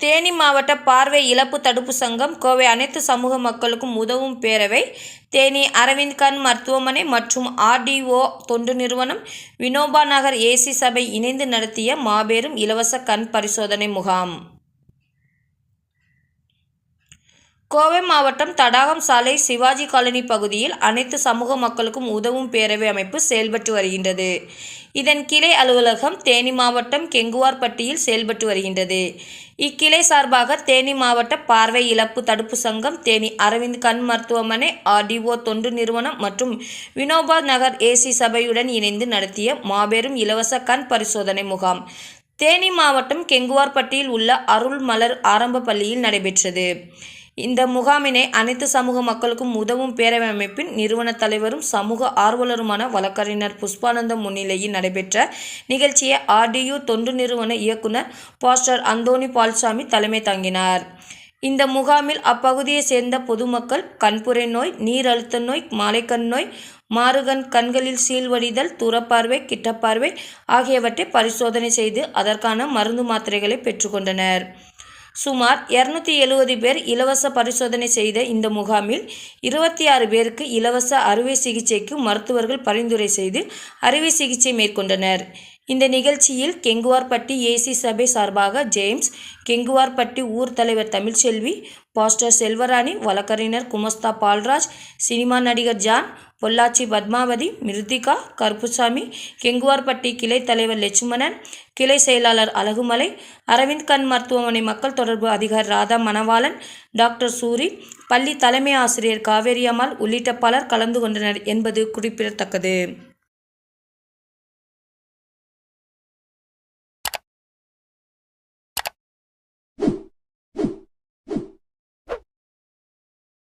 தேனி மாவட்ட பார்வை இழப்பு தடுப்பு சங்கம் கோவை அனைத்து சமூக மக்களுக்கும் உதவும் பேரவை தேனி அரவிந்த் கண் மருத்துவமனை மற்றும் ஆர்டிஓ தொண்டு நிறுவனம் வினோபா நகர் ஏசி சபை இணைந்து நடத்திய மாபெரும் இலவச கண் பரிசோதனை முகாம். கோவை மாவட்டம் தடாகம் சாலை சிவாஜி காலனி பகுதியில் அனைத்து சமூக மக்களுக்கும் உதவும் பேரவை அமைப்பு செயல்பட்டு வருகின்றது. இதன் கிளை அலுவலகம் தேனி மாவட்டம் கெங்குவார்பட்டியில் செயல்பட்டு வருகின்றது. இக்கிளை சார்பாக தேனி மாவட்ட பார்வை இழப்பு தடுப்பு சங்கம் தேனி அரவிந்த் கண் மருத்துவமனை ஆர்டிஓ தொண்டு நிறுவனம் மற்றும் வினோபா நகர் ஏசி சபையுடன் இணைந்து நடத்திய மாபெரும் இலவச கண் பரிசோதனை முகாம். தேனி மாவட்டம் கெங்குவார்பட்டியில் உள்ள அருள் மலர் ஆரம்ப பள்ளியில் நடைபெற்றது. இந்த முகாமினை அனைத்து சமூக மக்களுக்கும் உதவும் பேரவை அமைப்பின் நிறுவன தலைவரும் சமூக ஆர்வலருமான வழக்கறிஞர் புஷ்பானந்தம் முன்னிலையில் நடைபெற்ற நிகழ்ச்சியை ஆர்டியு தொண்டு நிறுவன இயக்குனர் பாஸ்டர் அந்தோணி பால்சாமி தலைமை தாங்கினார். இந்த முகாமில் அப்பகுதியை சேர்ந்த பொதுமக்கள் கண்புரை நோய் நீர் அழுத்த நோய் மாலைக்கண் நோய் மாறுகண் கண்களில் சீழ்வடிதல் தூரப்பார்வை கிட்டப்பார்வை ஆகியவற்றை பரிசோதனை செய்து அதற்கான மருந்து மாத்திரைகளை பெற்றுக்கொண்டனர் சுமார் இரநூத்தி எழுபது பேர் இலவச பரிசோதனை செய்த இந்த முகாமில் இருபத்தி ஆறு பேருக்கு இலவச அறுவை சிகிச்சைக்கு மருத்துவர்கள் பரிந்துரை செய்து அறுவை சிகிச்சை மேற்கொண்டனர். இந்த நிகழ்ச்சியில் கெங்குவார்பட்டி ஏசி சபை சார்பாக ஜேம்ஸ் கெங்குவார்பட்டி ஊர் தலைவர் தமிழ்ச்செல்வி பாஸ்டர் செல்வராணி வழக்கறிஞர் குமஸ்தா பால்ராஜ் சினிமா நடிகர் ஜான் பொள்ளாச்சி பத்மாவதி மிருத்திகா கருப்புசாமி கெங்குவார்பட்டி கிளை தலைவர் லட்சுமணன் கிளை செயலாளர் அழகுமலை அரவிந்த் கண் மருத்துவமனை மக்கள் தொடர்பு அதிகாரி ராதா மணவாளன் டாக்டர் சூரி பள்ளி தலைமை ஆசிரியர் காவேரி அம்மாள் உள்ளிட்ட பலர் கலந்து கொண்டனர் என்பது குறிப்பிடத்தக்கது.